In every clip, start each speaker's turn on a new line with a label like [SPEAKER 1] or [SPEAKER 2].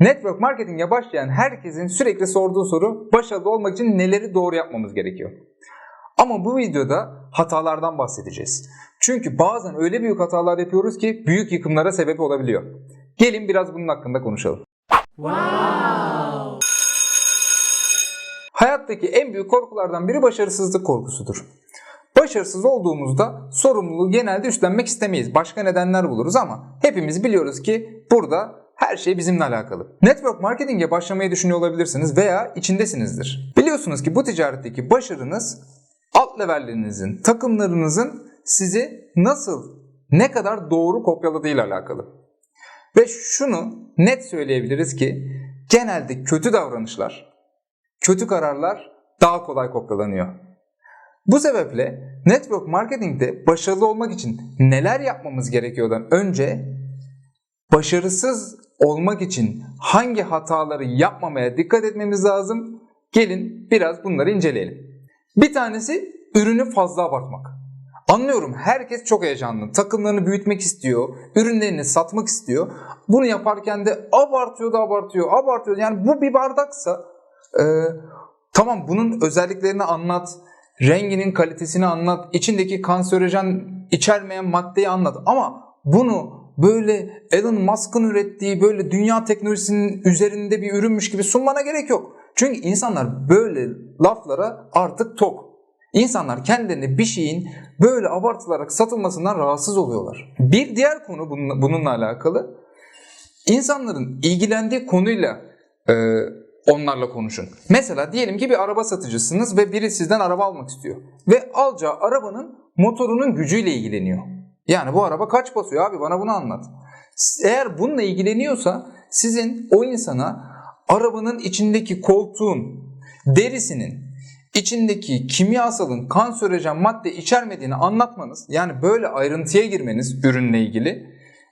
[SPEAKER 1] Network marketing'e başlayan herkesin sürekli sorduğu soru başarılı olmak için neleri doğru yapmamız gerekiyor? Ama bu videoda hatalardan bahsedeceğiz. Çünkü bazen öyle büyük hatalar yapıyoruz ki büyük yıkımlara sebep olabiliyor. Gelin biraz bunun hakkında konuşalım. Hayattaki en büyük korkulardan biri başarısızlık korkusudur. Başarısız olduğumuzda sorumluluğu genelde üstlenmek istemeyiz. Başka nedenler buluruz ama hepimiz biliyoruz ki burada her şey bizimle alakalı. Network marketing'e başlamayı düşünüyor olabilirsiniz veya içindesinizdir. Biliyorsunuz ki bu ticaretteki başarınız alt levellerinizin, takımlarınızın sizi nasıl, ne kadar doğru kopyaladığıyla alakalı. Ve şunu net söyleyebiliriz ki genelde kötü davranışlar, kötü kararlar daha kolay kopyalanıyor. Bu sebeple network marketingde başarılı olmak için neler yapmamız gerekiyordan önce başarısız olmak için hangi hataları yapmamaya dikkat etmemiz lazım? Gelin biraz bunları inceleyelim. Bir tanesi ürünü fazla abartmak. Anlıyorum herkes çok heyecanlı. Takımlarını büyütmek istiyor. Ürünlerini satmak istiyor. Bunu yaparken de abartıyor da abartıyor. Abartıyor. Yani bu bir bardaksa e, tamam bunun özelliklerini anlat. Renginin kalitesini anlat. içindeki kanserojen içermeyen maddeyi anlat. Ama bunu böyle Elon Musk'ın ürettiği böyle dünya teknolojisinin üzerinde bir ürünmüş gibi sunmana gerek yok. Çünkü insanlar böyle laflara artık tok. İnsanlar kendilerine bir şeyin böyle abartılarak satılmasından rahatsız oluyorlar. Bir diğer konu bununla alakalı. İnsanların ilgilendiği konuyla e, onlarla konuşun. Mesela diyelim ki bir araba satıcısınız ve biri sizden araba almak istiyor. Ve alacağı arabanın motorunun gücüyle ilgileniyor. Yani bu araba kaç basıyor abi bana bunu anlat. Eğer bununla ilgileniyorsa sizin o insana arabanın içindeki koltuğun, derisinin, içindeki kimyasalın kanserojen madde içermediğini anlatmanız yani böyle ayrıntıya girmeniz ürünle ilgili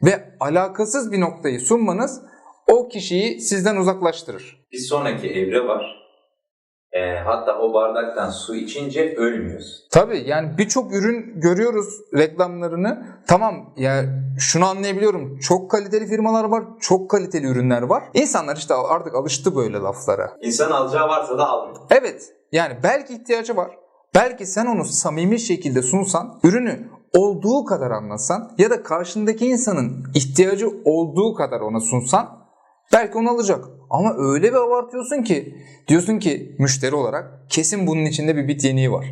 [SPEAKER 1] ve alakasız bir noktayı sunmanız o kişiyi sizden uzaklaştırır.
[SPEAKER 2] Bir sonraki evre var. Ee, hatta o bardaktan su içince ölmüyorsun.
[SPEAKER 1] Tabii yani birçok ürün görüyoruz reklamlarını. Tamam ya şunu anlayabiliyorum. Çok kaliteli firmalar var, çok kaliteli ürünler var. İnsanlar işte artık alıştı böyle laflara.
[SPEAKER 2] İnsan alacağı varsa da almıyor.
[SPEAKER 1] Evet yani belki ihtiyacı var. Belki sen onu samimi şekilde sunsan, ürünü olduğu kadar anlatsan ya da karşındaki insanın ihtiyacı olduğu kadar ona sunsan belki onu alacak. Ama öyle bir abartıyorsun ki diyorsun ki müşteri olarak kesin bunun içinde bir bit yeniği var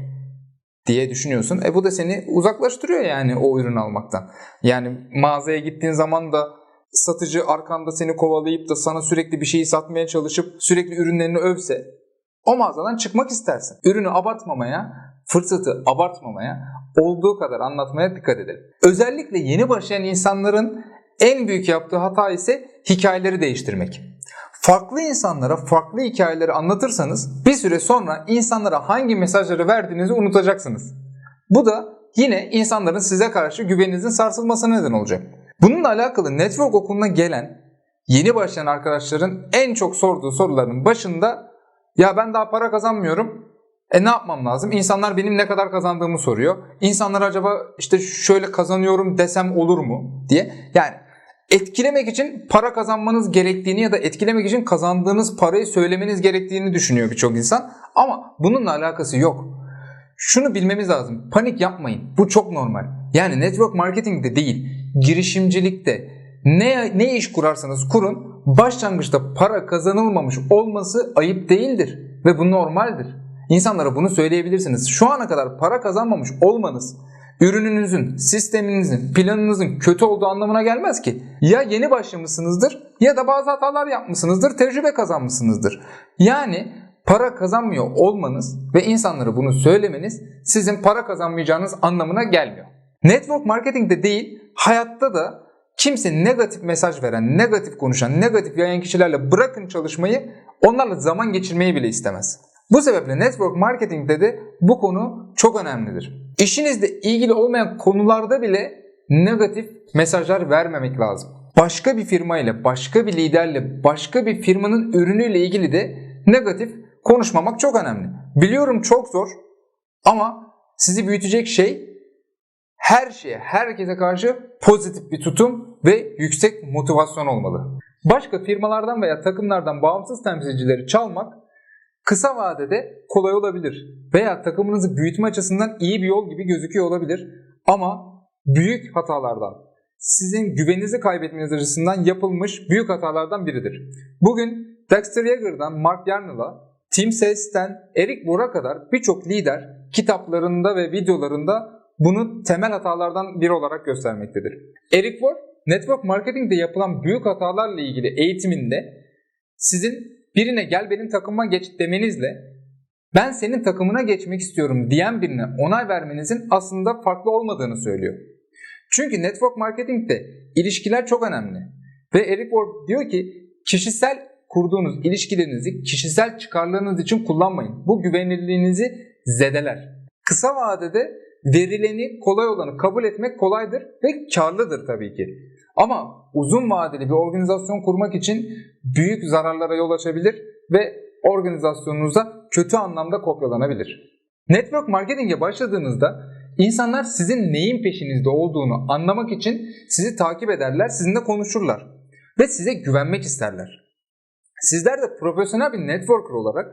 [SPEAKER 1] diye düşünüyorsun. E bu da seni uzaklaştırıyor yani o ürün almaktan. Yani mağazaya gittiğin zaman da satıcı arkanda seni kovalayıp da sana sürekli bir şeyi satmaya çalışıp sürekli ürünlerini övse o mağazadan çıkmak istersin. Ürünü abartmamaya, fırsatı abartmamaya, olduğu kadar anlatmaya dikkat edelim. Özellikle yeni başlayan insanların en büyük yaptığı hata ise hikayeleri değiştirmek. Farklı insanlara farklı hikayeleri anlatırsanız bir süre sonra insanlara hangi mesajları verdiğinizi unutacaksınız. Bu da yine insanların size karşı güveninizin sarsılmasına neden olacak. Bununla alakalı network okuluna gelen yeni başlayan arkadaşların en çok sorduğu soruların başında ya ben daha para kazanmıyorum. E ne yapmam lazım? İnsanlar benim ne kadar kazandığımı soruyor. İnsanlar acaba işte şöyle kazanıyorum desem olur mu diye. Yani etkilemek için para kazanmanız gerektiğini ya da etkilemek için kazandığınız parayı söylemeniz gerektiğini düşünüyor birçok insan. Ama bununla alakası yok. Şunu bilmemiz lazım. Panik yapmayın. Bu çok normal. Yani network marketingde değil, girişimcilikte ne, ne iş kurarsanız kurun başlangıçta para kazanılmamış olması ayıp değildir. Ve bu normaldir. İnsanlara bunu söyleyebilirsiniz. Şu ana kadar para kazanmamış olmanız ürününüzün, sisteminizin, planınızın kötü olduğu anlamına gelmez ki. Ya yeni başlamışsınızdır ya da bazı hatalar yapmışsınızdır, tecrübe kazanmışsınızdır. Yani para kazanmıyor olmanız ve insanlara bunu söylemeniz sizin para kazanmayacağınız anlamına gelmiyor. Network marketingde değil, hayatta da kimse negatif mesaj veren, negatif konuşan, negatif yayan kişilerle bırakın çalışmayı, onlarla zaman geçirmeyi bile istemez. Bu sebeple network marketingde de bu konu çok önemlidir. İşinizle ilgili olmayan konularda bile negatif mesajlar vermemek lazım. Başka bir firma ile, başka bir liderle, başka bir firmanın ürünüyle ilgili de negatif konuşmamak çok önemli. Biliyorum çok zor ama sizi büyütecek şey her şeye, herkese karşı pozitif bir tutum ve yüksek motivasyon olmalı. Başka firmalardan veya takımlardan bağımsız temsilcileri çalmak kısa vadede kolay olabilir veya takımınızı büyütme açısından iyi bir yol gibi gözüküyor olabilir ama büyük hatalardan sizin güveninizi kaybetmeniz açısından yapılmış büyük hatalardan biridir. Bugün Dexter Yeager'dan Mark Yarnell'a, Tim Sales'ten Eric Bour'a kadar birçok lider kitaplarında ve videolarında bunu temel hatalardan biri olarak göstermektedir. Eric Bour, network marketingde yapılan büyük hatalarla ilgili eğitiminde sizin birine gel benim takımıma geç demenizle ben senin takımına geçmek istiyorum diyen birine onay vermenizin aslında farklı olmadığını söylüyor. Çünkü network marketingde ilişkiler çok önemli. Ve Eric Ward diyor ki kişisel kurduğunuz ilişkilerinizi kişisel çıkarlarınız için kullanmayın. Bu güvenilirliğinizi zedeler. Kısa vadede verileni, kolay olanı kabul etmek kolaydır ve karlıdır tabii ki. Ama uzun vadeli bir organizasyon kurmak için büyük zararlara yol açabilir ve organizasyonunuza kötü anlamda kopyalanabilir. Network marketing'e başladığınızda insanlar sizin neyin peşinizde olduğunu anlamak için sizi takip ederler, sizinle konuşurlar ve size güvenmek isterler. Sizler de profesyonel bir networker olarak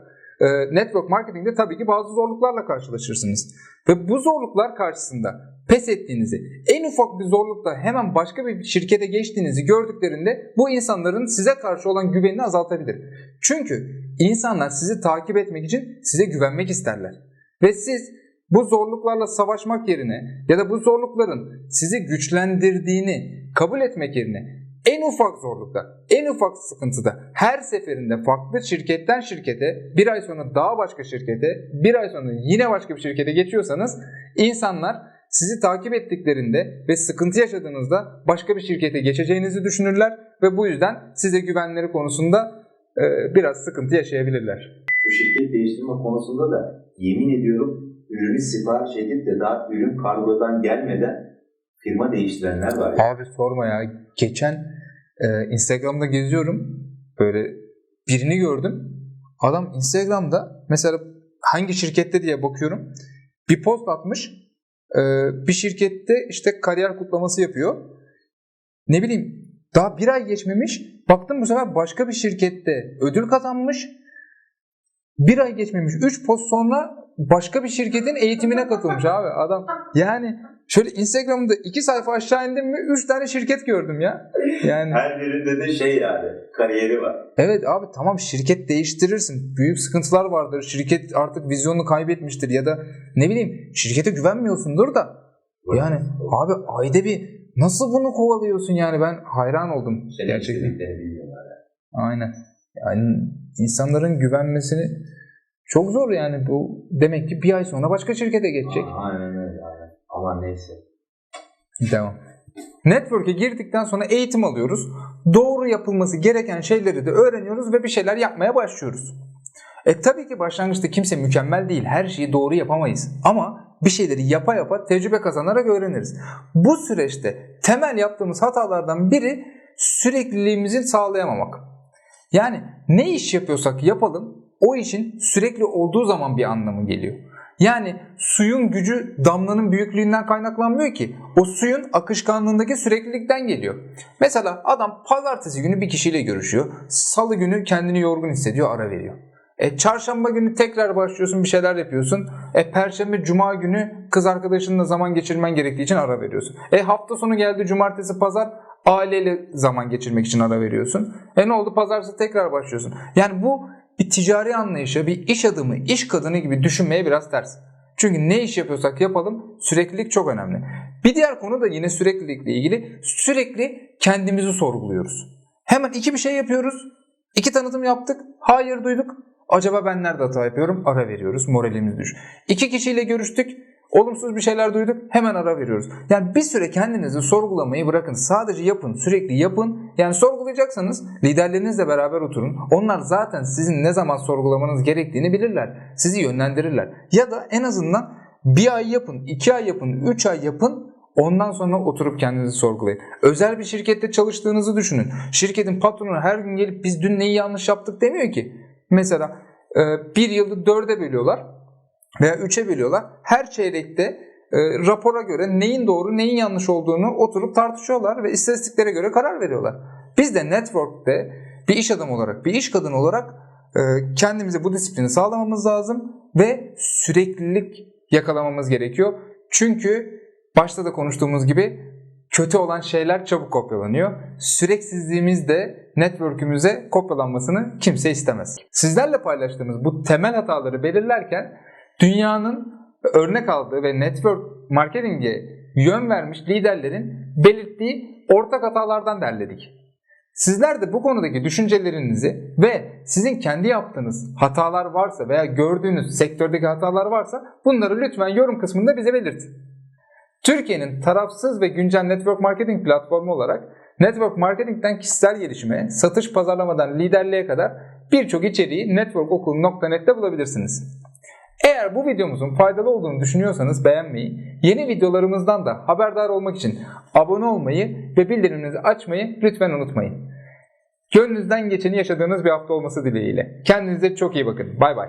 [SPEAKER 1] e, network marketingde tabii ki bazı zorluklarla karşılaşırsınız. Ve bu zorluklar karşısında pes ettiğinizi, en ufak bir zorlukta hemen başka bir şirkete geçtiğinizi gördüklerinde bu insanların size karşı olan güvenini azaltabilir. Çünkü insanlar sizi takip etmek için size güvenmek isterler. Ve siz bu zorluklarla savaşmak yerine ya da bu zorlukların sizi güçlendirdiğini kabul etmek yerine en ufak zorlukta, en ufak sıkıntıda her seferinde farklı şirketten şirkete, bir ay sonra daha başka şirkete, bir ay sonra yine başka bir şirkete geçiyorsanız insanlar sizi takip ettiklerinde ve sıkıntı yaşadığınızda başka bir şirkete geçeceğinizi düşünürler ve bu yüzden size güvenleri konusunda e, biraz sıkıntı yaşayabilirler.
[SPEAKER 2] Şu şirket değiştirme konusunda da yemin ediyorum ürünü sipariş edip de daha ürün kargodan gelmeden firma değiştirenler var ya.
[SPEAKER 1] Abi sorma ya. Geçen e, Instagram'da geziyorum. Böyle birini gördüm. Adam Instagram'da mesela hangi şirkette diye bakıyorum. Bir post atmış. E, bir şirkette işte kariyer kutlaması yapıyor. Ne bileyim daha bir ay geçmemiş. Baktım bu sefer başka bir şirkette ödül kazanmış. Bir ay geçmemiş. Üç post sonra başka bir şirketin eğitimine katılmış abi adam. Yani şöyle Instagram'da iki sayfa aşağı indim mi üç tane şirket gördüm ya. Yani
[SPEAKER 2] Her birinde de şey yani kariyeri var.
[SPEAKER 1] evet abi tamam şirket değiştirirsin. Büyük sıkıntılar vardır. Şirket artık vizyonunu kaybetmiştir ya da ne bileyim şirkete güvenmiyorsundur da. Yani abi ayda bir nasıl bunu kovalıyorsun yani ben hayran oldum
[SPEAKER 2] Senin
[SPEAKER 1] gerçekten. Aynen. Yani insanların güvenmesini çok zor yani bu demek ki bir ay sonra başka şirkete geçecek.
[SPEAKER 2] Aynen öyle. Aynen. Ama neyse.
[SPEAKER 1] Devam. Network'e girdikten sonra eğitim alıyoruz. Doğru yapılması gereken şeyleri de öğreniyoruz ve bir şeyler yapmaya başlıyoruz. E tabii ki başlangıçta kimse mükemmel değil. Her şeyi doğru yapamayız. Ama bir şeyleri yapa yapa tecrübe kazanarak öğreniriz. Bu süreçte temel yaptığımız hatalardan biri sürekliliğimizi sağlayamamak. Yani ne iş yapıyorsak yapalım o işin sürekli olduğu zaman bir anlamı geliyor. Yani suyun gücü damlanın büyüklüğünden kaynaklanmıyor ki. O suyun akışkanlığındaki süreklilikten geliyor. Mesela adam pazartesi günü bir kişiyle görüşüyor. Salı günü kendini yorgun hissediyor ara veriyor. E, çarşamba günü tekrar başlıyorsun bir şeyler yapıyorsun. E, perşembe cuma günü kız arkadaşınla zaman geçirmen gerektiği için ara veriyorsun. E hafta sonu geldi cumartesi pazar aileyle zaman geçirmek için ara veriyorsun. E ne oldu pazartesi tekrar başlıyorsun. Yani bu bir ticari anlayışa, bir iş adamı, iş kadını gibi düşünmeye biraz ters. Çünkü ne iş yapıyorsak yapalım süreklilik çok önemli. Bir diğer konu da yine süreklilikle ilgili sürekli kendimizi sorguluyoruz. Hemen iki bir şey yapıyoruz. iki tanıtım yaptık. Hayır duyduk. Acaba ben nerede hata yapıyorum? Ara veriyoruz. Moralimiz düş. İki kişiyle görüştük. Olumsuz bir şeyler duyduk. Hemen ara veriyoruz. Yani bir süre kendinizi sorgulamayı bırakın. Sadece yapın. Sürekli yapın. Yani sorgulayacaksanız liderlerinizle beraber oturun. Onlar zaten sizin ne zaman sorgulamanız gerektiğini bilirler. Sizi yönlendirirler. Ya da en azından bir ay yapın, iki ay yapın, üç ay yapın. Ondan sonra oturup kendinizi sorgulayın. Özel bir şirkette çalıştığınızı düşünün. Şirketin patronu her gün gelip biz dün neyi yanlış yaptık demiyor ki. Mesela e, bir yılı dörde bölüyorlar veya üçe bölüyorlar. Her çeyrekte e, rapora göre neyin doğru neyin yanlış olduğunu oturup tartışıyorlar ve istatistiklere göre karar veriyorlar. Biz de network'te bir iş adamı olarak, bir iş kadını olarak e, kendimize bu disiplini sağlamamız lazım ve süreklilik yakalamamız gerekiyor. Çünkü başta da konuştuğumuz gibi kötü olan şeyler çabuk kopyalanıyor. Süreksizliğimiz de network'ümüze kopyalanmasını kimse istemez. Sizlerle paylaştığımız bu temel hataları belirlerken dünyanın örnek aldığı ve network marketing'e yön vermiş liderlerin belirttiği ortak hatalardan derledik. Sizler de bu konudaki düşüncelerinizi ve sizin kendi yaptığınız hatalar varsa veya gördüğünüz sektördeki hatalar varsa bunları lütfen yorum kısmında bize belirtin. Türkiye'nin tarafsız ve güncel network marketing platformu olarak network marketingten kişisel gelişime, satış pazarlamadan liderliğe kadar birçok içeriği networkokulu.net'te bulabilirsiniz. Eğer bu videomuzun faydalı olduğunu düşünüyorsanız beğenmeyi, yeni videolarımızdan da haberdar olmak için abone olmayı ve bildirimlerinizi açmayı lütfen unutmayın. Gönlünüzden geçeni yaşadığınız bir hafta olması dileğiyle. Kendinize çok iyi bakın. Bay bay.